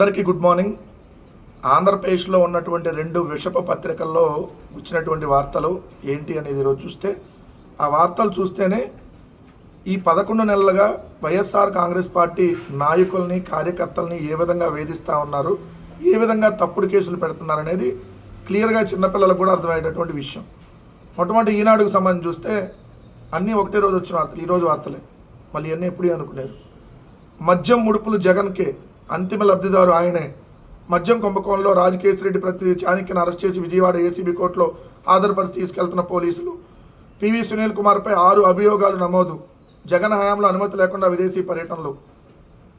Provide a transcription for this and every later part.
అందరికీ good morning. ఆంధ్రప్రదేశ్లో ఉన్నటువంటి రెండు విషప పత్రికల్లో వచ్చినటువంటి వార్తలు ఏంటి అనేది ఈరోజు చూస్తే ఆ వార్తలు చూస్తేనే ఈ పదకొండు నెలలుగా వైఎస్ఆర్ కాంగ్రెస్ పార్టీ నాయకుల్ని కార్యకర్తల్ని ఏ విధంగా వేధిస్తూ ఉన్నారు ఏ విధంగా తప్పుడు కేసులు పెడుతున్నారు అనేది క్లియర్గా చిన్నపిల్లలకు కూడా అర్థమయ్యేటటువంటి విషయం. మొట్టమొదటి ఈనాడుకు సంబంధించి చూస్తే అన్నీ ఒకటే రోజు వచ్చిన వార్తలు ఈరోజు వార్తలే. మళ్ళీ అన్నీ ఎప్పుడే అనుకునేరు. మద్యం ముడుపులు జగన్కే అంతిమ లబ్ధిదారు ఆయనే. మద్యం కుంభకోణంలో రాజకేశ్వరెడ్డి ప్రతి చాణక్యను అరెస్ట్ చేసి విజయవాడ ఏసీబీ కోర్టులో హాజరుపరిచి తీసుకెళ్తున్న పోలీసులు. పివి సునీల్ కుమార్పై ఆరు అభియోగాలు నమోదు. జగన్ హయాంలో అనుమతి లేకుండా విదేశీ పర్యటనలు.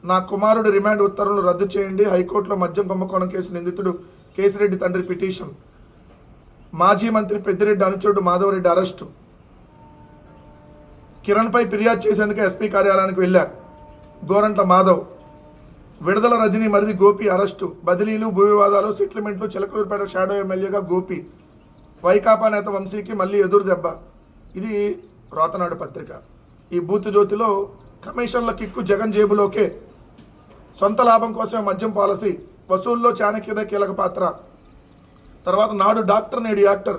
నా కుమారుడి రిమాండ్ ఉత్తర్వులు రద్దు చేయండి. హైకోర్టులో మద్యం కుంభకోణం కేసు నిందితుడు కేసిరెడ్డి తండ్రి పిటిషన్. మాజీ మంత్రి పెద్దిరెడ్డి అనుచరుడు మాధవరెడ్డి అరెస్టు. కిరణ్పై ఫిర్యాదు చేసేందుకు ఎస్పీ కార్యాలయానికి వెళ్ళా. గోరంట్ల మాధవ్. విడుదల రజని మరిది గోపి అరెస్టు. బదిలీలు భూ వివాదాలు సెటిల్మెంట్లు చిలకలూరుపేట షాడో ఎమ్మెల్యేగా గోపి. వైకాపా నేత వంశీకి మళ్ళీ ఎదురు దెబ్బ. ఇది రోతనాడు పత్రిక. ఈ బూత్ జ్యోతిలో కమిషన్ల కిక్కు జగన్ జేబులోకే. సొంత లాభం కోసమే మద్యం పాలసీ వసూల్లో చాణక్యదే కీలక పాత్ర. తర్వాత నాడు డాక్టర్ నేడు యాక్టర్.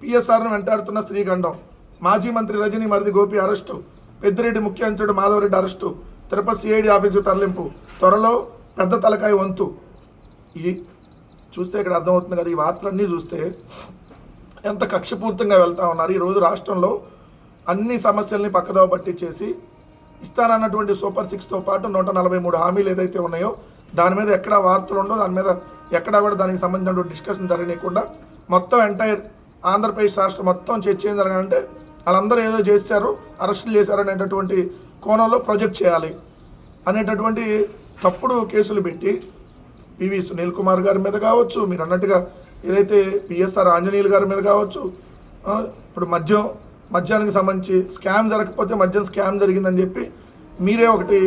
పిఎస్ఆర్ను వెంటాడుతున్న శ్రీగండం మాజీ మంత్రి రజనీ మరిది గోపి అరెస్టు. పెద్దిరెడ్డి ముఖ్య అంచుడు Madhavareddy arrest. Tirupati CID office తరలింపు. త్వరలో పెద్ద తలకాయ వంతు. ఇది చూస్తే ఇక్కడ అర్థమవుతుంది కదా ఈ వార్తలన్నీ చూస్తే ఎంత కక్షపూర్తంగా వెళ్తా ఉన్నారు. ఈరోజు రాష్ట్రంలో అన్ని సమస్యల్ని పక్కదోవ పట్టించేసి ఇస్తానన్నటువంటి సూపర్ సిక్స్తో పాటు నూట నలభై మూడు హామీలు ఏదైతే ఉన్నాయో దాని మీద ఎక్కడ వార్తలు ఉండో దాని మీద ఎక్కడా కూడా దానికి సంబంధించిన డిస్కషన్ జరగనీయకుండా మొత్తం ఎంటైర్ ఆంధ్రప్రదేశ్ రాష్ట్రం మొత్తం చర్చ ఏం జరగాలంటే వాళ్ళందరూ ఏదో చేశారు అరెస్టులు చేశారు అనేటటువంటి కోణంలో ప్రొజెక్ట్ చేయాలి అనేటటువంటి తప్పుడు కేసులు పెట్టి పివి సునీల్ కుమార్ గారి మీద కావచ్చు మీరు అన్నట్టుగా ఏదైతే పిఎస్ఆర్ ఆంజనేయులు గారి మీద కావచ్చు ఇప్పుడు మద్యం మద్యానికి సంబంధించి స్కామ్ జరగకపోతే మద్యం స్కామ్ జరిగిందని చెప్పి మీరే ఒకటి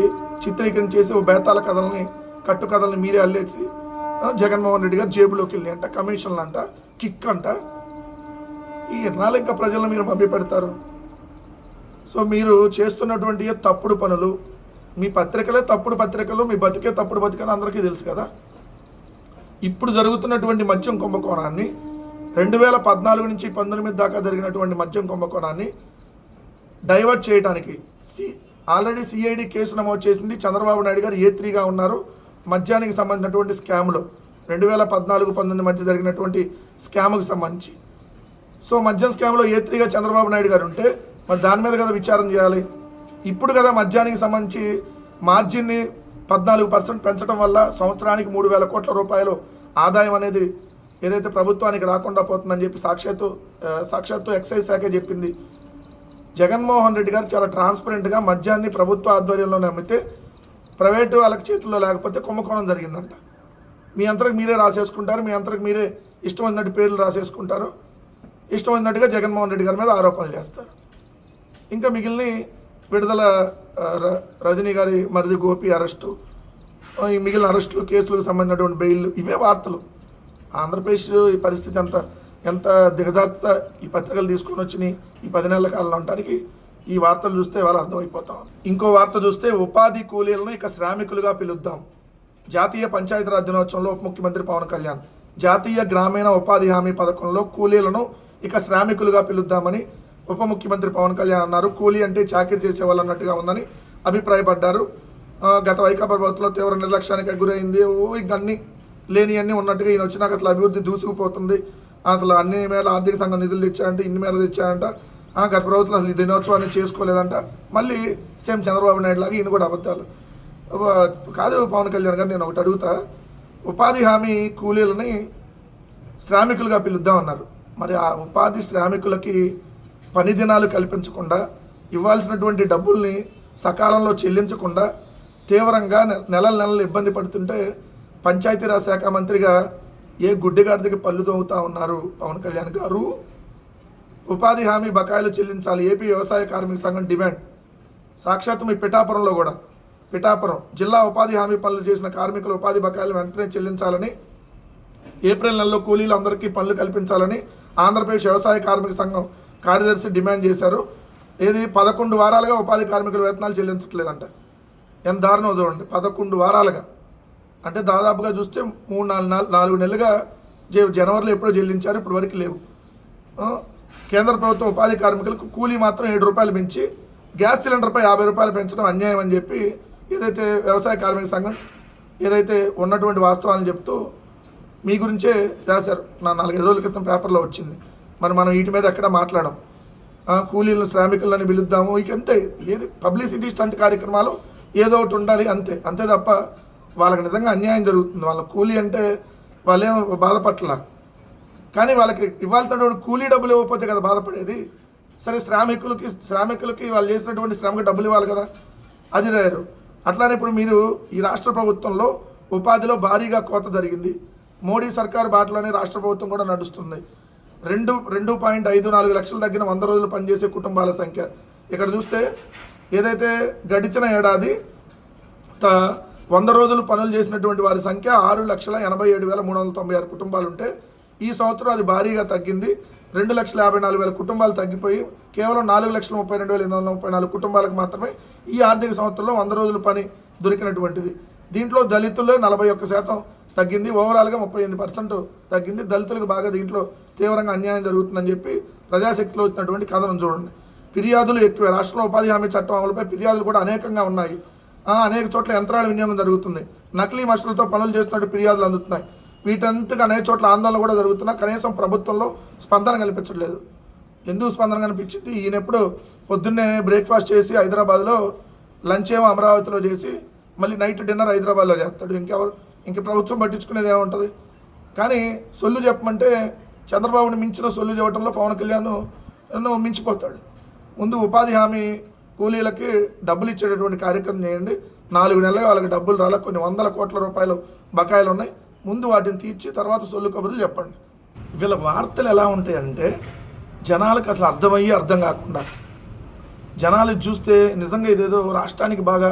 చిత్రీకరణ చేసి ఓ బేతాల కథల్ని కట్టు కథల్ని మీరే అల్లేసి జగన్మోహన్ రెడ్డి గారు జేబులోకి వెళ్ళి అంట కమిషన్లు అంట కిక్ అంట. ఈ ఎన్నాళ్ళు ఇంకా ప్రజలను మీరు మభ్యపెడతారు? సో మీరు చేస్తున్నటువంటి తప్పుడు పనులు మీ పత్రికలే తప్పుడు పత్రికలు మీ బతికే తప్పుడు బతికలు అందరికీ తెలుసు కదా? ఇప్పుడు జరుగుతున్నటువంటి మద్యం కుంభకోణాన్ని రెండు వేల పద్నాలుగు నుంచి పంతొమ్మిది దాకా జరిగినటువంటి మద్యం కుంభకోణాన్ని డైవర్ట్ చేయడానికి సి ఆల్రెడీ సిఐడి కేసు నమోదు చేసింది చంద్రబాబు నాయుడు గారు ఏ త్రీగా ఉన్నారు? మద్యానికి సంబంధించినటువంటి స్కామ్లో రెండు వేల పద్నాలుగు పంతొమ్మిది మధ్య జరిగినటువంటి స్కామ్కి సంబంధించి. సో మద్యం స్కామ్లో ఏ త్రీగా చంద్రబాబు నాయుడు గారు ఉంటే మరి దాని మీద కదా విచారం చేయాలి. ఇప్పుడు కదా మద్యానికి సంబంధించి మార్జిన్ని పద్నాలుగు పర్సెంట్ పెంచడం వల్ల సంవత్సరానికి మూడు వేల కోట్ల రూపాయలు ఆదాయం అనేది ఏదైతే ప్రభుత్వానికి రాకుండా పోతుందని చెప్పి సాక్షాత్తు సాక్షాత్తు ఎక్సైజ్ శాఖ చెప్పింది. జగన్మోహన్ రెడ్డి గారు చాలా ట్రాన్స్పరెంట్గా మద్యాన్ని ప్రభుత్వ ఆధ్వర్యంలోనే అమ్మితే ప్రైవేటు వాళ్ళకి చేతుల్లో లేకపోతే కుంభకోణం జరిగిందంట. మీ అంతరకు మీరే రాసేసుకుంటారు మీ అంతరకు మీరే ఇష్టం వచ్చినట్టు పేర్లు రాసేసుకుంటారు. ఇష్టమైనట్టుగా జగన్మోహన్ రెడ్డి గారి మీద ఆరోపణలు చేస్తారు. ఇంకా మిగిలిన విడుదల ర- రజనీ గారి మరిది గోపి అరెస్టు. ఈ మిగిలిన అరెస్టులు కేసులకు సంబంధించినటువంటి బెయిల్ ఇవే వార్తలు. ఆంధ్రప్రదేశ్ ఈ పరిస్థితి ఎంత ఎంత దిగజారుత ఈ పత్రికలు తీసుకొని వచ్చినాయి ఈ పది నెలల కాలంలో ఉండడానికి ఈ వార్తలు చూస్తే వాళ్ళు అర్థమైపోతాం ఇంకో వార్త చూస్తే ఉపాధి కూలీలను ఇక శ్రామికులుగా పిలుద్దాం. జాతీయ పంచాయతీరాజ్ దినోత్సవంలో ఉప ముఖ్యమంత్రి పవన్ కళ్యాణ్. జాతీయ గ్రామీణ ఉపాధి హామీ పథకంలో కూలీలను ఇక శ్రామికులుగా పిలుద్దామని ఉప ముఖ్యమంత్రి పవన్ కళ్యాణ్ అన్నారు కూలీ అంటే చాకరీ చేసే వాళ్ళు అన్నట్టుగా ఉందని అభిప్రాయపడ్డారు. గత వైకాపా ప్రభుత్వంలో తీవ్ర నిర్లక్ష్యానికి గురైంది ఓ ఇంక లేని ఉన్నట్టుగా ఈయన వచ్చినాక అసలు అభివృద్ధి దూసుకుపోతుంది. అసలు అన్ని మేర ఆర్థిక సంఘం నిధులు తెచ్చాయంటే ఇన్ని మేర తెచ్చాయంట గత ప్రభుత్వం అసలు ఈ దినోత్సవాన్ని చేసుకోలేదంట. మళ్ళీ సేమ్ చంద్రబాబు నాయుడు లాగా ఈయన కూడా అబద్ధాలు. కాదు పవన్ కళ్యాణ్ గారు నేను ఒకటి అడుగుతా. ఉపాధి హామీ కూలీలని శ్రామికులుగా పిలుద్దామన్నారు మరి ఆ ఉపాధి శ్రామికులకి పని దినాలు కల్పించకుండా ఇవ్వాల్సినటువంటి డబ్బుల్ని సకాలంలో చెల్లించకుండా తీవ్రంగా నె- నెలల నెలలు ఇబ్బంది పడుతుంటే పంచాయతీరాజ్ శాఖ మంత్రిగా ఏ గుడ్డిగాడికి పళ్ళు తోగుతా ఉన్నారు పవన్ కళ్యాణ్ గారు? ఉపాధి హామీ బకాయిలు చెల్లించాలి ఏపీ వ్యవసాయ కార్మిక సంఘం డిమాండ్. సాక్షాత్తు మీ పిఠాపురంలో కూడా. పిఠాపురం జిల్లా ఉపాధి హామీ పనులు చేసిన కార్మికుల ఉపాధి బకాయిలు వెంటనే చెల్లించాలని ఏప్రిల్ నెలలో కూలీలు అందరికీ పనులు కల్పించాలని ఆంధ్రప్రదేశ్ వ్యవసాయ కార్మిక సంఘం కార్యదర్శి డిమాండ్ చేశారు. ఏది పదకొండు వారాలుగా ఉపాధి కార్మికుల వేతనాలు చెల్లించట్లేదంట. ఎంత దారుణం చూడండి. పదకొండు వారాలుగా. అంటే దాదాపుగా చూస్తే మూడు నాలుగు నాలుగు నాలుగు నెలలుగా జనవరిలో ఎప్పుడో చెల్లించారు. ఇప్పటి వరకు లేవు. కేంద్ర ప్రభుత్వం ఉపాధి కార్మికులకు కూలీ మాత్రం ఏడు రూపాయలు పెంచి గ్యాస్ సిలిండర్పై యాభై రూపాయలు పెంచడం అన్యాయం అని చెప్పి ఏదైతే వ్యవసాయ కార్మిక సంఘం ఏదైతే ఉన్నటువంటి వాస్తవాలను చెప్తూ మీ గురించే రాశారు. నా నాలుగైదు రోజుల క్రితం పేపర్లో వచ్చింది. మరి మనం వీటి మీద ఎక్కడ మాట్లాడడం? కూలీలను శ్రామికులని పిలుద్దాము. ఇక అంతే. ఏది పబ్లిసిటీ స్టంట్ కార్యక్రమాలు ఏదో ఒకటి ఉండాలి అంతే. అంతే తప్ప వాళ్ళకి నిజంగా అన్యాయం జరుగుతుంది. వాళ్ళ కూలీ అంటే వాళ్ళేం బాధపట్ల కానీ వాళ్ళకి ఇవ్వాల్సినటువంటి కూలీ డబ్బులు ఇవ్వకపోతే కదా బాధపడేది? సరే శ్రామికులకి శ్రామికులకి వాళ్ళు చేసినటువంటి శ్రమకి డబ్బులు ఇవ్వాలి కదా? అది రారు అట్లానే ఇప్పుడు మీరు ఈ రాష్ట్ర ప్రభుత్వంలో ఉపాధిలో భారీగా కోత జరిగింది. మోడీ సర్కార్ బాటలోనే రాష్ట్ర ప్రభుత్వం కూడా నడుస్తుంది. రెండు రెండు పాయింట్ ఐదు నాలుగు లక్షలు తగ్గిన వంద రోజులు పనిచేసే కుటుంబాల సంఖ్య. ఇక్కడ చూస్తే ఏదైతే గడిచిన ఏడాది త- వంద రోజులు పనులు చేసినటువంటి వారి సంఖ్య ఆరు లక్షల ఎనభై ఏడు వేల మూడు వందల తొంభై ఆరు కుటుంబాలు ఉంటే ఈ సంవత్సరం అది భారీగా తగ్గింది. రెండు లక్షల యాభై నాలుగు వేల కుటుంబాలు తగ్గిపోయి కేవలం నాలుగు లక్షల ముప్పై రెండు వేల ఎనిమిది వందల ముప్పై నాలుగు కుటుంబాలకు మాత్రమే ఈ ఆర్థిక సంవత్సరంలో వంద రోజుల పని దొరికినటువంటిది. దీంట్లో దళితుల్లో నలభై ఒక్క శాతం తగ్గింది. ఓవరాల్గా ముప్పై ఎనిమిది పర్సెంట్ తగ్గింది. దళితులకు బాగా దీంట్లో తీవ్రంగా అన్యాయం జరుగుతుందని చెప్పి ప్రజాశక్తిలో వచ్చినటువంటి కథనం చూడండి. ఫిర్యాదులు ఎక్కువ. రాష్ట్రంలో ఉపాధి హామీ చట్టం అమలుపై ఫిర్యాదులు కూడా అనేకంగా ఉన్నాయి. అనేక చోట్ల యంత్రాల వినియోగం జరుగుతుంది. నకిలీ మనుషులతో పనులు చేస్తున్నట్టు ఫిర్యాదులు అందుతున్నాయి. వీటంతగా అనేక చోట్ల ఆందోళన కూడా జరుగుతున్నా కనీసం ప్రభుత్వంలో స్పందన కనిపించట్లేదు. ఎందుకు స్పందన కనిపించింది? ఈయన ఎప్పుడు పొద్దున్నే బ్రేక్ఫాస్ట్ చేసి హైదరాబాద్లో లంచ్ ఏమో అమరావతిలో చేసి మళ్ళీ నైట్ డిన్నర్ హైదరాబాద్లో చేస్తాడు. ఇంకెవరు ఇంక ప్రభుత్వం పట్టించుకునేది ఏముంటుంది? కానీ సొల్లు చెప్పమంటే చంద్రబాబుని మించిన సొల్లు చెప్పడంలో పవన్ కళ్యాణ్ ఎన్నో మించిపోతాడు. ముందు ఉపాధి హామీ కూలీలకి డబ్బులు ఇచ్చేటటువంటి కార్యక్రమం చేయండి. నాలుగు నెలలుగా వాళ్ళకి డబ్బులు రాలే. కొన్ని వందల కోట్ల రూపాయలు బకాయిలు ఉన్నాయి. ముందు వాటిని తీర్చి తర్వాత సొల్లు కబుర్లు చెప్పండి. వీళ్ళ వార్తలు ఎలా ఉంటాయంటే జనాలకు అసలు అర్థమయ్యి అర్థం కాకుండా జనాలు చూస్తే నిజంగా ఇదేదో రాష్ట్రానికి బాగా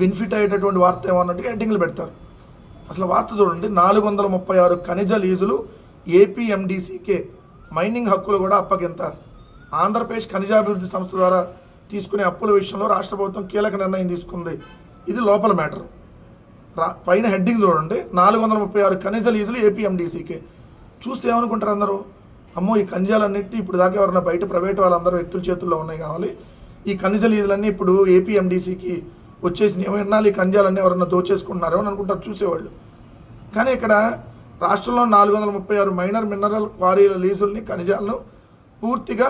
బెనిఫిట్ అయ్యేటటువంటి వార్త ఏమో అన్నట్టుగా హెడ్డింగ్లు పెడతారు. అసలు వార్త చూడండి నాలుగు వందల ముప్పై ఆరు ఖనిజ లీజులు ఏపీఎండిసికే మైనింగ్ హక్కులు కూడా అప్పగింత. ఆంధ్రప్రదేశ్ ఖనిజాభివృద్ధి సంస్థ ద్వారా తీసుకునే అప్పుల విషయంలో రాష్ట్ర ప్రభుత్వం కీలక నిర్ణయం తీసుకుంది. ఇది లోపల మ్యాటర్. రా పైన హెడ్డింగ్ చూడండి నాలుగు వందల ముప్పై ఆరు ఖనిజ లీజులు ఏపీఎండిసికే చూస్తే ఏమనుకుంటారు అందరూ? అమ్మో ఈ ఖనిజాలన్నింటినీ ఇప్పుడు దాకా ఎవరైనా బయట ప్రైవేట్ వాళ్ళందరూ వ్యక్తుల చేతుల్లో ఉన్నాయి కావాలి. ఈ ఖనిజ లీజులన్నీ ఇప్పుడు ఏపీఎండిసికి వచ్చేసి ఏమన్నా ఈ ఖనిజాలన్నీ ఎవరన్నా దోచేసుకుంటున్నారో అని అనుకుంటారు చూసేవాళ్ళు. కానీ ఇక్కడ రాష్ట్రంలో నాలుగు వందల ముప్పై ఆరు మైనర్ మినరల్ క్వారీల లీజుల్ని ఖనిజాలను పూర్తిగా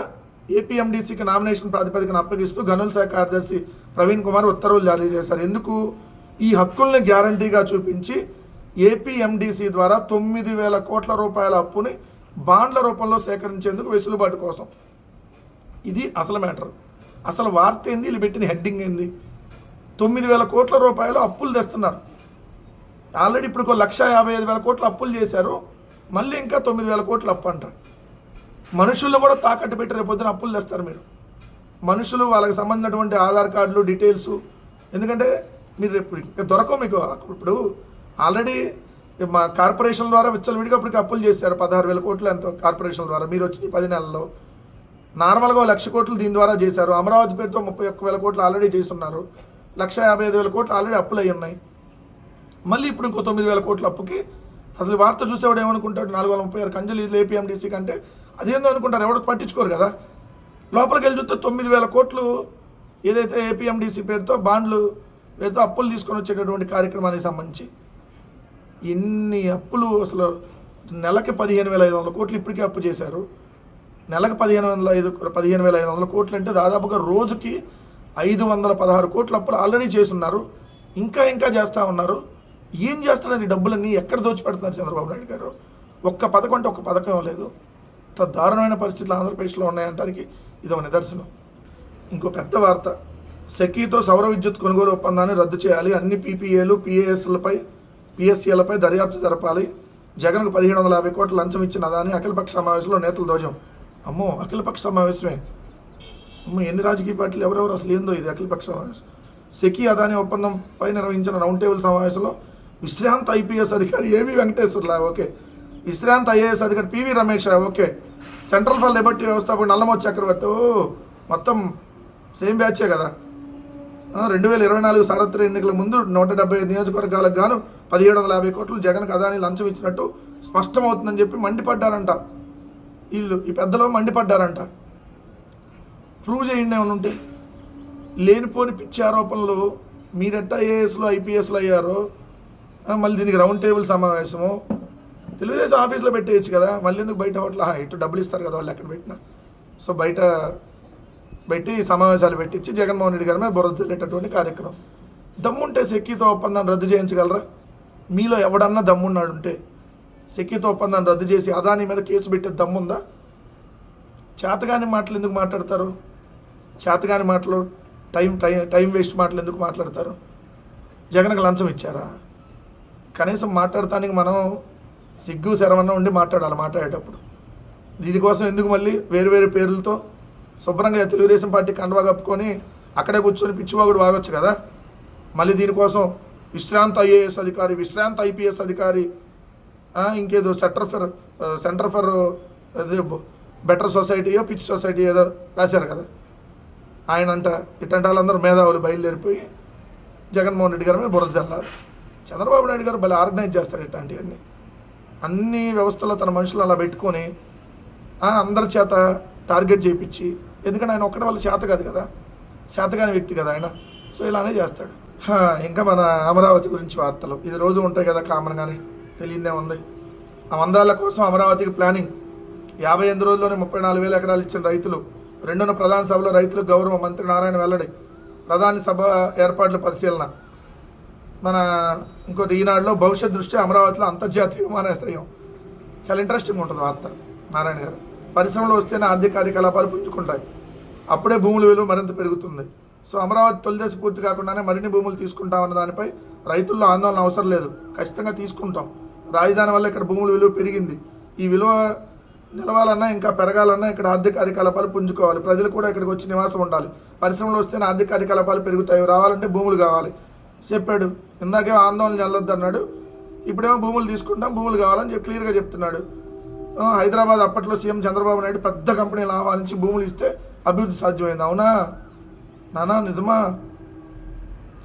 ఏపీఎండీసీకి నామినేషన్ ప్రాతిపదికన అప్పగిస్తూ గనుల శాఖ కార్యదర్శి ప్రవీణ్ కుమార్ ఉత్తర్వులు జారీ చేశారు. ఎందుకు? ఈ హక్కుల్ని గ్యారంటీగా చూపించి ఏపీఎండీసీ ద్వారా తొమ్మిది వేల కోట్ల రూపాయల అప్పుని బాండ్ల రూపంలో సేకరించేందుకు వెసులుబాటు కోసం. ఇది అసలు మ్యాటర్. అసలు వార్త ఏంది? వీళ్ళు పెట్టిన హెడ్డింగ్ ఏంది? తొమ్మిది వేల కోట్ల రూపాయలు అప్పులు తెస్తున్నారు. ఆల్రెడీ ఇప్పుడు ఒక లక్ష యాభై ఐదు వేల కోట్లు అప్పులు చేశారు. మళ్ళీ ఇంకా తొమ్మిది వేల కోట్లు అప్పు అంట. మనుషుల్లో కూడా తాకట్టు పెట్టి రేపు పొద్దున అప్పులు తెస్తారు మీరు. మనుషులు వాళ్ళకి సంబంధించినటువంటి ఆధార్ కార్డులు డీటెయిల్స్. ఎందుకంటే మీరు రేపు ఇంకా దొరకవు మీకు. ఇప్పుడు ఆల్రెడీ మా కార్పొరేషన్ ద్వారా విచ్చలవిడిగా ఇప్పటికి అప్పులు చేశారు. పదహారు వేల కోట్లు ఎంతో కార్పొరేషన్ ద్వారా. మీరు వచ్చింది పది నెలల్లో. నార్మల్గా లక్ష కోట్లు దీని ద్వారా చేశారు. అమరావతి పేరుతో ముప్పై ఒక్క వేల కోట్లు ఆల్రెడీ చేస్తున్నారు. లక్ష యాభై ఐదు వేల కోట్లు ఆల్రెడీ అప్పులు అయి ఉన్నాయి. మళ్ళీ ఇప్పుడు ఇంకో తొమ్మిది వేల కోట్ల అప్పుకి అసలు వార్త చూసేవాడు ఏమనుకుంటాడు? నాలుగు వందల ముప్పై ఆరు కంజలు ఇది ఏపీఎండీసీ కంటే అదేందో అనుకుంటారు? ఎవరు పట్టించుకోరు కదా. లోపలికి వెళ్ళి చూస్తే తొమ్మిది వేల కోట్లు ఏదైతే ఏపీఎండీసీ పేరుతో బాండ్లు పేరుతో అప్పులు తీసుకొని వచ్చేటటువంటి కార్యక్రమానికి సంబంధించి ఇన్ని అప్పులు అసలు నెలకి పదిహేను వేల ఐదు వందల కోట్లు ఇప్పటికే అప్పు చేశారు. నెలకు పదిహేను వందల ఐదు పదిహేను వేల ఐదు వందల కోట్లు అంటే దాదాపుగా రోజుకి ఐదు వందల పదహారు కోట్ల అప్పులు ఆల్రెడీ చేస్తున్నారు. ఇంకా ఇంకా చేస్తూ ఉన్నారు. ఏం చేస్తున్నారు ఈ డబ్బులన్నీ? ఎక్కడ దోచిపెడుతున్నారు చంద్రబాబు నాయుడు గారు? ఒక్క పథకం అంటే ఒక్క పథకం లేదు. ఇంత దారుణమైన పరిస్థితులు ఆంధ్రప్రదేశ్లో ఉన్నాయంటానికి ఇది ఒక నిదర్శనం. ఇంకో పెద్ద వార్త. సెకీతో సౌర విద్యుత్ కొనుగోలు ఒప్పందాన్ని రద్దు చేయాలి. అన్ని పీపీఏలు పిఏఎస్లపై పిఎస్సీలపై దర్యాప్తు జరపాలి. జగన్కు పదిహేడు వందల యాభై కోట్ల లంచం ఇచ్చిన దాని అఖిలపక్ష సమావేశంలో నేతలు ధ్వజం. అమ్మో అఖిలపక్ష సమావేశమే. ఎన్ని రాజకీయ పార్టీలు ఎవరెవరు అసలు ఏందో ఇది అఖిలపక్ష సమావేశం. సెకీ అదాని ఒప్పందం పై నిర్వహించిన రౌండ్ టేబుల్ సమావేశంలో విశ్రాంత ఐపీఎస్ అధికారి ఏవి వెంకటేశ్వర్లా ఓకే. విశ్రాంత ఐఏఎస్ అధికారి PV Ramesh okay. Central for liberty వ్యవస్థాపకుడు నల్లమో చక్రవర్తి ఓ మొత్తం సేమ్ బ్యాచే కదా. రెండు వేల ఇరవై నాలుగు సార్వత్రిక ఎన్నికల ముందు నూట డెబ్బై ఐదు నియోజకవర్గాలకు గాను పదిహేడు వందల యాభై కోట్లు జగన్కి అదాని లంచం ఇచ్చినట్టు స్పష్టమవుతుందని చెప్పి మండిపడ్డారంట. వీళ్ళు ఈ పెద్దలో మండిపడ్డారంట. ప్రూవ్ చేయండి ఏమైనా ఉంటే. లేనిపోని పిచ్చి ఆరోపణలు మీరెట్ట ఐఏఎస్లో ఐపీఎస్లు అయ్యారో మళ్ళీ దీనికి రౌండ్ టేబుల్ సమావేశము. తెలుగుదేశం ఆఫీస్లో పెట్టేయచ్చు కదా మళ్ళీ ఎందుకు బయట హోటల్? ఇటు డబ్బులు ఇస్తారు కదా వాళ్ళు ఎక్కడ పెట్టినా. సో బయట పెట్టి సమావేశాలు పెట్టించి జగన్మోహన్ రెడ్డి గారి మీద బురద చల్లేటటువంటి కార్యక్రమం. దమ్ముంటే సెక్కితో ఒప్పందాన్ని రద్దు చేయించగలరా? మీలో ఎవడన్నా దమ్మున్నాడు ఉంటే సెక్కితో ఒప్పందాన్ని రద్దు చేసి అదాని మీద కేసు పెట్టే దమ్ముందా? చేతగాని మాటలు ఎందుకు మాట్లాడతారు? చేతగాని మాటలు టైం టైం టైం వేస్ట్ మాటలు ఎందుకు మాట్లాడతారు? జగన్కి లంచం ఇచ్చారా? కనీసం మాట్లాడటానికి మనం సిగ్గు శరవన్న ఉండి మాట్లాడాలి మాట్లాడేటప్పుడు. దీనికోసం ఎందుకు మళ్ళీ వేరు వేరు పేర్లతో శుభ్రంగా తెలుగుదేశం పార్టీ కండవా కప్పుకొని అక్కడే కూర్చొని పిచ్చివాగుడు వాగొచ్చు కదా? మళ్ళీ దీనికోసం విశ్రాంత ఐఏఎస్ అధికారి విశ్రాంత ఐపీఎస్ అధికారి ఇంకేదో సెంటర్ ఫర్ సెంటర్ ఫర్ అదే బెటర్ సొసైటీయో పిచ్ సొసైటీ ఏదో రాశారు కదా? ఆయన అంట ఇట్లాంటి వాళ్ళందరూ మేధావులు బయలుదేరిపోయి జగన్మోహన్ రెడ్డి గారి మీద బురద చల్లారు. చంద్రబాబు నాయుడు గారు భలే ఆర్గనైజ్ చేస్తారు ఇట్లాంటివన్నీ అన్ని. వ్యవస్థలో తన మనుషులు అలా పెట్టుకొని అందరి చేత టార్గెట్ చేయించి ఎందుకంటే ఆయన ఒక్కడి వల్ల చేత కాదు కదా చేతగాని వ్యక్తి కదా ఆయన. సో ఇలానే చేస్తాడు. ఇంకా మన అమరావతి గురించి వార్తలు. ఇది రోజు ఉంటాయి కదా కామన్ కానీ తెలియదే ఉంది. ఆ వందాల కోసం అమరావతికి ప్లానింగ్. యాభై ఎనిమిది రోజుల్లోనే ముప్పై నాలుగు వేల ఎకరాలు ఇచ్చిన రైతులు రెండున ప్రధాన సభలో రైతులకు గౌరవ మంత్రి నారాయణ వెల్లడి. ప్రధాని సభ ఏర్పాట్ల పరిశీలన. మన ఇంకోటి ఈనాడులో భవిష్యత్ దృష్ట్యా అమరావతిలో అంతర్జాతీయ విమానాశ్రయం చాలా ఇంట్రెస్టింగ్ ఉంటుంది వార్త నారాయణ గారు. పరిశ్రమలు వస్తేనే ఆర్థిక కార్యకలాపాలు పుంజుకుంటాయి. అప్పుడే భూముల విలువ మరింత పెరుగుతుంది. సో అమరావతి తొలిదశ పూర్తి కాకుండానే మరిన్ని భూములు తీసుకుంటామన్న దానిపై రైతుల్లో ఆందోళన అవసరం లేదు. ఖచ్చితంగా తీసుకుంటాం. రాజధాని వల్ల ఇక్కడ భూముల విలువ పెరిగింది. ఈ విలువ నిలవాలన్నా ఇంకా పెరగాలన్నా ఇక్కడ ఆర్థిక కార్యకలాపాలు పుంజుకోవాలి. ప్రజలు కూడా ఇక్కడికి వచ్చి నివాసం ఉండాలి. పరిశ్రమలు వస్తేనే ఆర్థిక కార్యకలాపాలు పెరుగుతాయి. రావాలంటే భూములు కావాలి. చెప్పాడు. ఇందాకే ఆందోళన చెల్లొద్దు అన్నాడు. ఇప్పుడేమో భూములు తీసుకుంటాం భూములు కావాలని చెప్పి క్లియర్గా చెప్తున్నాడు. హైదరాబాద్ అప్పట్లో సీఎం చంద్రబాబు నాయుడు పెద్ద కంపెనీలు ఆహ్వానించి భూములు ఇస్తే అభివృద్ధి సాధ్యమైంది. అవునా? నానా నిజమా?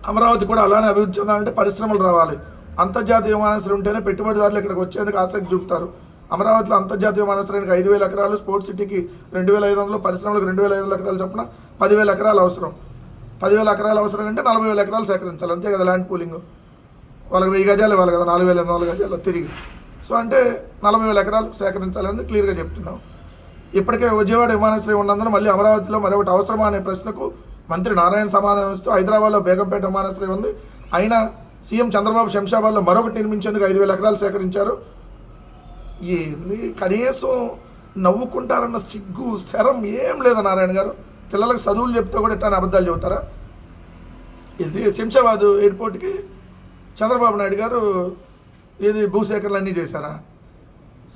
అమరావతి కూడా అలానే అభివృద్ధి చెందాలంటే పరిశ్రమలు రావాలి. అంతర్జాతీయ విమానాశ్రయం ఉంటేనే పెట్టుబడిదారులు ఇక్కడికి వచ్చేందుకు ఆసక్తి చూపుతారు. అమరావతిలో అంతర్జాతీయ విమానాశ్రయానికి ఐదు వేల ఎకరాలు స్పోర్ట్స్ సిటీకి రెండు వేల ఐదు వందలు పరిశ్రమలకు రెండు వేల ఐదు వందల ఎకరాలు చొప్పున పదివేల ఎకరాలు అవసరం. పదివేల ఎకరాలు అవసరం అంటే నలభై వేల ఎకరాలు సేకరించాలి. అంతే కదా ల్యాండ్ పూలింగ్. వాళ్ళకి వెయ్యి గజాలు ఇవ్వాలి కదా నాలుగు వేల నాలుగు గజాలు తిరిగి. సో అంటే నలభై వేల ఎకరాలు సేకరించాలని క్లియర్గా చెప్తున్నాం ఇప్పటికే విజయవాడ విమానాశ్రయం ఉన్నందున మళ్ళీ అమరావతిలో మరొకటి అవసరమా అనే ప్రశ్నకు మంత్రి నారాయణ సమాధానం ఇస్తూ హైదరాబాద్లో బేగంపేట విమానాశ్రయం ఉంది. అయినా సీఎం చంద్రబాబు శంషాబాద్లో మరొకటి నిర్మించేందుకు ఐదు వేల ఎకరాలు సేకరించారు. ఏంది? కనీసం నవ్వుకుంటారన్న సిగ్గు శరం ఏం లేదు నారాయణ గారు. పిల్లలకు చదువులు చెప్తే కూడా ఇట్లా అబద్ధాలు చెబుతారా? ఇది శంషాబాద్ ఎయిర్పోర్ట్కి చంద్రబాబు నాయుడు గారు ఇది భూసేకరణలు అన్నీ చేశారా?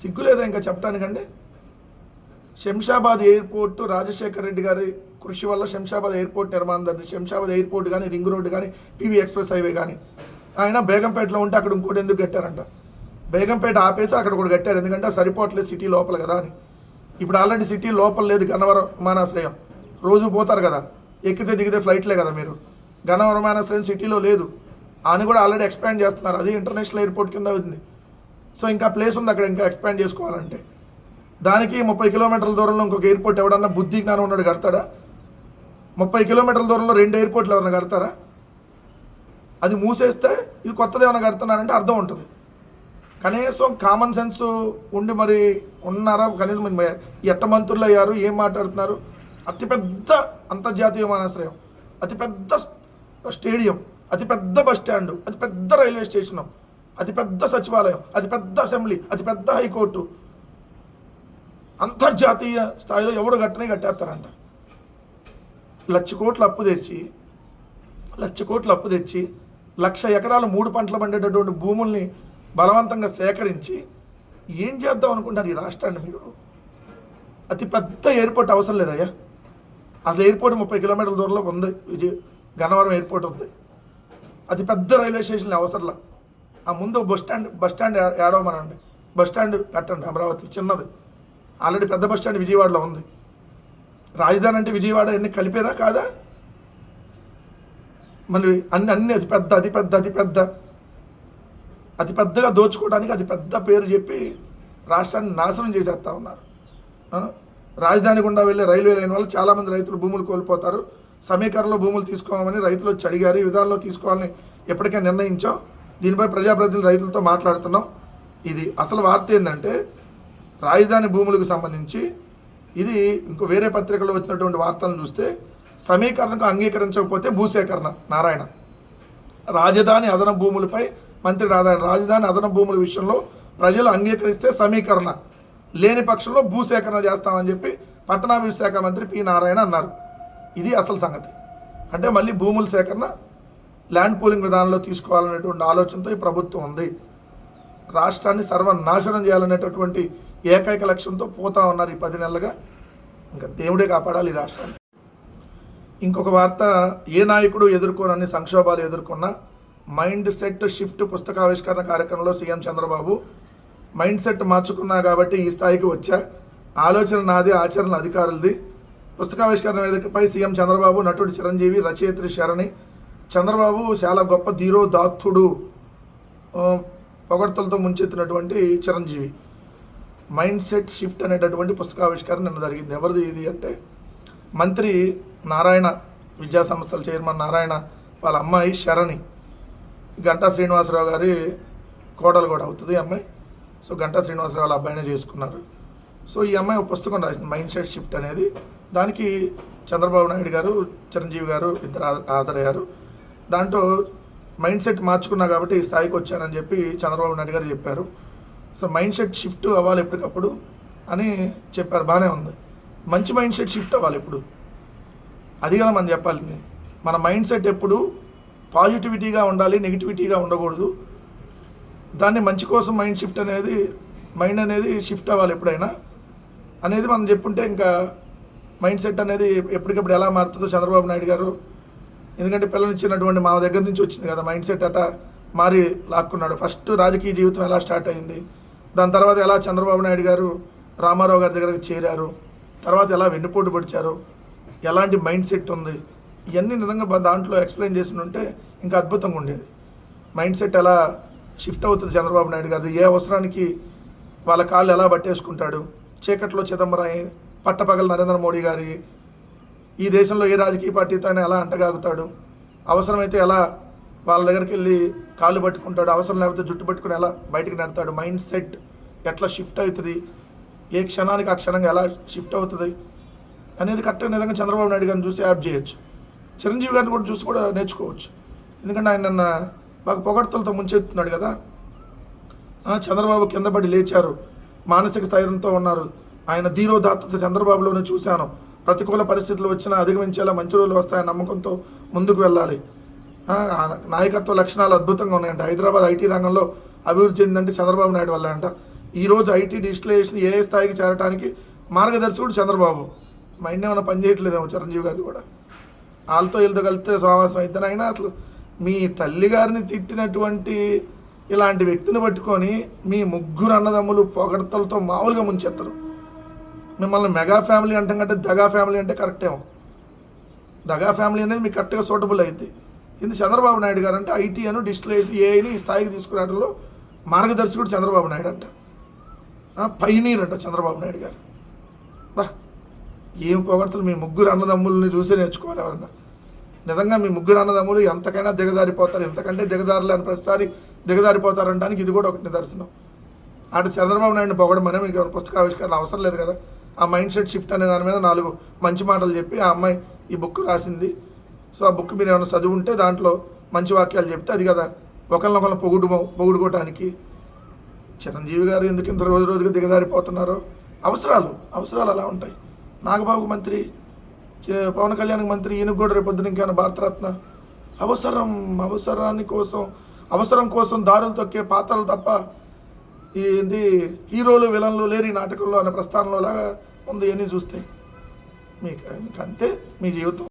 సిగ్గు లేదా ఇంకా చెప్పడానికండి శంషాబాద్ ఎయిర్పోర్ట్ రాజశేఖర రెడ్డి గారి కృషి వల్ల శంషాబాద్ ఎయిర్పోర్ట్ నిర్మాణం జరిగింది. శంషాబాద్ ఎయిర్పోర్ట్ కానీ రింగ్ రోడ్డు కానీ పీవీ ఎక్స్ప్రెస్ హైవే కానీ ఆయన బేగంపేటలో ఉంటే అక్కడ ఇంకోటి ఎందుకు కట్టారంట? బేగంపేట ఆపేసి అక్కడ కూడా కట్టారు. ఎందుకంటే సరిపోవట్లేదు సిటీ లోపల కదా అని. ఇప్పుడు ఆల్రెడీ సిటీ లోపల లేదు గన్నవరం విమానాశ్రయం రోజు పోతారు కదా. ఎక్కితే దిగితే ఫ్లైట్లే కదా మీరు. గన్నవరం విమానాశ్రయం సిటీలో లేదు. అని కూడా ఆల్రెడీ ఎక్స్పాండ్ చేస్తున్నారు. అది ఇంటర్నేషనల్ ఎయిర్పోర్ట్ కింద ఉంది సో ఇంకా ప్లేస్ ఉంది అక్కడ ఇంకా ఎక్స్పాండ్ చేసుకోవాలంటే. దానికి ముప్పై కిలోమీటర్ల దూరంలో ఇంకొక ఎయిర్పోర్ట్ ఎవడన్నా బుద్ధి జ్ఞానం ఉన్నాడు కడతాడా? ముప్పై కిలోమీటర్ల దూరంలో రెండు ఎయిర్పోర్ట్లు ఎవరైనా కడతారా? అది మూసేస్తే ఇది కొత్తది ఏమైనా కడుతున్నారంటే అర్థం ఉంటుంది. కనీసం కామన్ సెన్స్ ఉండి మరి ఉన్నారా? కనీసం ఎట్ట మంత్రులు అయ్యారు? ఏం మాట్లాడుతున్నారు? అతిపెద్ద అంతర్జాతీయ విమానాశ్రయం అతిపెద్ద స్టేడియం అతిపెద్ద బస్ స్టాండ్ అతిపెద్ద రైల్వే స్టేషన్ అతిపెద్ద సచివాలయం అతిపెద్ద అసెంబ్లీ అతిపెద్ద హైకోర్టు. అంతర్జాతీయ స్థాయిలో ఎవడు గట్టనే కట్టేస్తారంట. లక్ష కోట్లు అప్పు తెచ్చి లక్ష కోట్లు అప్పు తెచ్చి లక్ష ఎకరాలు మూడు పంటలు పండేటటువంటి భూముల్ని బలవంతంగా సేకరించి ఏం చేద్దాం అనుకుంటారు ఈ రాష్ట్రాన్ని మీరు? అతి పెద్ద ఎయిర్పోర్ట్ అవసరం లేదయ్యా. అసలు ఎయిర్పోర్ట్ ముప్పై కిలోమీటర్ల దూరంలో ఉంది. విజయ్ గన్నవరం ఎయిర్పోర్ట్ ఉంది. అతి పెద్ద రైల్వే స్టేషన్ అవసరంలా. ఆ ముందు బస్ స్టాండ్ బస్ స్టాండ్ ఏడవమనండి బస్ స్టాండ్ కట్టండి అమరావతి చిన్నది. ఆల్రెడీ పెద్ద బస్ స్టాండ్ విజయవాడలో ఉంది. రాజధాని అంటే విజయవాడ ఎన్ని కలిపేనా కాదా? మరి అన్ని అన్ని అతి పెద్ద అతి పెద్ద అతి పెద్ద అతి పెద్దగా దోచుకోవడానికి అతి పెద్ద పేరు చెప్పి రాష్ట్రాన్ని నాశనం చేసేస్తా ఉన్నారు. రాజధాని గుండా వెళ్ళే రైల్వే లైన్ వల్ల చాలామంది రైతులు భూములు కోల్పోతారు. సమీకరణలో భూములు తీసుకోవాలని రైతులు వచ్చి అడిగారు. ఈ విధానంలో తీసుకోవాలని ఎప్పటికే నిర్ణయించాం. దీనిపై ప్రజాప్రతినిధులు రైతులతో మాట్లాడుతున్నాం. ఇది అసలు వార్త ఏంటంటే రాజధాని భూములకు సంబంధించి ఇది ఇంకో వేరే పత్రికలో వచ్చినటువంటి వార్తలను చూస్తే సమీకరణకు అంగీకరించకపోతే భూసేకరణ. నారాయణ. రాజధాని అదన భూములపై మంత్రి రాధాయణ రాజధాని అదన భూముల విషయంలో ప్రజలు అంగీకరిస్తే సమీకరణ లేని పక్షంలో భూసేకరణ చేస్తామని చెప్పి పట్టణాభివృద్ధి శాఖ మంత్రి పి నారాయణ అన్నారు. ఇది అసలు సంగతి. అంటే మళ్ళీ భూముల సేకరణ ల్యాండ్ పూలింగ్ విధానంలో తీసుకోవాలనేటువంటి ఆలోచనతో ఈ ప్రభుత్వం ఉంది. రాష్ట్రాన్ని సర్వనాశనం చేయాలనేటటువంటి ఏకైక లక్ష్యంతో పోతా ఉన్నారు ఈ పది నెలలుగా. ఇంకా దేవుడే కాపాడాలి ఈ రాష్ట్రాన్ని. ఇంకొక వార్త ఏ నాయకుడు ఎదుర్కోనని సంక్షోభాలు ఎదుర్కొన్నా మైండ్ సెట్ షిఫ్ట్ పుస్తకావిష్కరణ కార్యక్రమంలో సీఎం చంద్రబాబు. మైండ్ సెట్ మార్చుకున్నా కాబట్టి ఈ స్థాయికి వచ్చా. ఆలోచన నాది ఆచరణ అధికారులది. పుస్తకావిష్కరణ వేదికపై సీఎం చంద్రబాబు నటుడు చిరంజీవి రచయిత్రి శరణి. చంద్రబాబు చాలా గొప్ప ధీరోదాత్తుడు పొగడ్తలతో ముంచెత్తినటువంటి చిరంజీవి. మైండ్ సెట్ షిఫ్ట్ అనేటటువంటి పుస్తకావిష్కరణ నిన్న జరిగింది. ఎవరిది ఇది అంటే మంత్రి నారాయణ విద్యా సంస్థల చైర్మన్ నారాయణ వాళ్ళ అమ్మాయి శరణి. గంటా శ్రీనివాసరావు గారి కోడలు కూడా అవుతుంది ఈ అమ్మాయి. సో గంటా శ్రీనివాసరావు వాళ్ళ అబ్బాయినే చేసుకున్నారు. సో ఈ అమ్మాయి ఒక పుస్తకం రాసింది మైండ్ సెట్ షిఫ్ట్ అనేది. దానికి చంద్రబాబు నాయుడు గారు చిరంజీవి గారు ఇద్దరు హాజరయ్యారు. దాంట్లో మైండ్ సెట్ మార్చుకున్నా కాబట్టి ఈ స్థాయికి వచ్చానని చెప్పి చంద్రబాబు నాయుడు గారు చెప్పారు. సో మైండ్ సెట్ షిఫ్ట్ అవ్వాలి ఎప్పటికప్పుడు అని చెప్పారు. బాగానే ఉంది. మంచి మైండ్ సెట్ షిఫ్ట్ అవ్వాలి ఎప్పుడు? అది కదా మనం చెప్పాలి మన మైండ్ సెట్ ఎప్పుడు పాజిటివిటీగా ఉండాలి నెగిటివిటీగా ఉండకూడదు. దాన్ని మంచి కోసం మైండ్ షిఫ్ట్ అనేది మైండ్ అనేది షిఫ్ట్ అవ్వాలి ఎప్పుడైనా. అనేది మనం చెప్పుంటే ఇంకా మైండ్ సెట్ అనేది ఎప్పటికప్పుడు ఎలా మారుతుందో చంద్రబాబు నాయుడు గారు ఎందుకంటే పిల్లనిచ్చినటువంటి మా దగ్గర నుంచి వచ్చింది కదా మైండ్ సెట్ అట మారి లాక్కున్నాడు. ఫస్ట్ రాజకీయ జీవితం ఎలా స్టార్ట్ అయింది దాని తర్వాత ఎలా చంద్రబాబు నాయుడు గారు రామారావు గారి దగ్గరకు చేరారు తర్వాత ఎలా వెన్నుపోటు పొడిచారు ఎలాంటి మైండ్ సెట్ ఉంది ఇవన్నీ నిజంగా దాంట్లో ఎక్స్ప్లెయిన్ చేసి ఉంటే ఇంకా అద్భుతంగా ఉండేది. మైండ్ సెట్ ఎలా షిఫ్ట్ అవుతుంది చంద్రబాబు నాయుడు గారు ఏ అవసరానికి వాళ్ళ కాళ్ళు ఎలా పట్టేసుకుంటాడు? చీకట్లో చిదంబరం పట్టపగల నరేంద్ర మోడీ గారి ఈ దేశంలో ఏ రాజకీయ పార్టీతో అయినా ఎలా అంటగాగుతాడు? అవసరమైతే ఎలా వాళ్ళ దగ్గరికి వెళ్ళి కాళ్ళు పట్టుకుంటాడు? అవసరం లేకపోతే జుట్టు పట్టుకుని ఎలా బయటికి నెడతాడు? మైండ్ సెట్ ఎట్లా షిఫ్ట్ అవుతుంది? ఏ క్షణానికి ఆ క్షణంగా ఎలా షిఫ్ట్ అవుతుంది? అనేది కరెక్ట్గా నిజంగా చంద్రబాబు నాయుడు గారిని చూసి యాడ్ చేయొచ్చు. చిరంజీవి గారిని కూడా చూసి కూడా నేర్చుకోవచ్చు. ఎందుకంటే ఆయన నిన్న బాగా పొగడ్తలతో ముంచెత్తున్నాడు కదా. చంద్రబాబు కింద పడి లేచారు. మానసిక స్థైర్యంతో ఉన్నారు. ఆయన ధీరోదాత్తత చంద్రబాబులోనే చూశాను. ప్రతికూల పరిస్థితులు వచ్చినా అధిగమించేలా మంచి రోజులు వస్తాయన్న నమ్మకంతో ముందుకు వెళ్ళాలి. నాయకత్వ లక్షణాలు అద్భుతంగా ఉన్నాయంట. హైదరాబాద్ ఐటీ రంగంలో అభివృద్ధి చెందిందంటే చంద్రబాబు నాయుడు వల్ల అంట ఈరోజు ఐటీ డిజిటలైజేషన్ ఏ స్థాయికి చేరడానికి మార్గదర్శకుడు చంద్రబాబు. మైండ్ ఏమైనా పని చేయట్లేదేమో చిరంజీవి గారు కూడా. వాళ్ళతో వీళ్ళతో కలిస్తే సమావేశం అయితేనైనా అసలు మీ తల్లిగారిని తిట్టినటువంటి ఇలాంటి వ్యక్తిని పట్టుకొని మీ ముగ్గురు అన్నదమ్ములు పొగడతలతో మామూలుగా ముంచెత్తరు. మిమ్మల్ని మెగా ఫ్యామిలీ అంటాం కంటే దగా ఫ్యామిలీ అంటే కరెక్టేమో దగా ఫ్యామిలీ అనేది మీకు కరెక్ట్గా సూటబుల్ అయింది ఇది చంద్రబాబు నాయుడు గారు అంటే ఐటీ అను డిజిటల్ ఏఐని ఈ స్థాయికి తీసుకురావడంలో మార్గదర్శకుడు చంద్రబాబు నాయుడు అంట. పైనీర్ అంట చంద్రబాబు నాయుడు గారు. బా ఏం పొగడతలు మీ ముగ్గురు అన్నదమ్ముల్ని చూసే నేర్చుకోవాలి ఎవరన్నా. నిజంగా మీ ముగ్గురు అన్నదమ్ములు ఎంతకైనా దిగజారిపోతారు. ఎంతకంటే దిగజారులేని ప్రతిసారి దిగజారిపోతారంటానికి ఇది కూడా ఒకటి నిదర్శనం. అటు చంద్రబాబు నాయుడు పొగడమనే మీకు ఏమైనా పుస్తకావిష్కరణ అవసరం లేదు కదా? ఆ మైండ్ సెట్ షిఫ్ట్ అనే దాని మీద నాలుగు మంచి మాటలు చెప్పి ఆ అమ్మాయి ఈ బుక్ రాసింది. సో ఆ బుక్ మీరు ఏమైనా చదివి ఉంటే దాంట్లో మంచి వాక్యాలు చెప్తే అది కదా. ఒకరినొకరిని పొగుడు పొగుడుకోవటానికి చిరంజీవి గారు ఎందుకు ఇంత రోజు రోజుగా దిగజారిపోతున్నారో? అవసరాలు అవసరాలు అలా ఉంటాయి. నాగబాబు మంత్రి పవన్ కళ్యాణ్ మంత్రి ఈయనకు కూడా ఇంకేమైనా భారతరత్న? అవసరం అవసరాన్ని కోసం అవసరం కోసం దారులు తొక్కే పాత్రలు తప్ప ఏంటి హీరోలు విలన్లు లేని నాటకంలో అనే ప్రస్థానంలో లాగా ఉంది అని చూస్తే మీకు మీకు అంతే మీ జీవితం.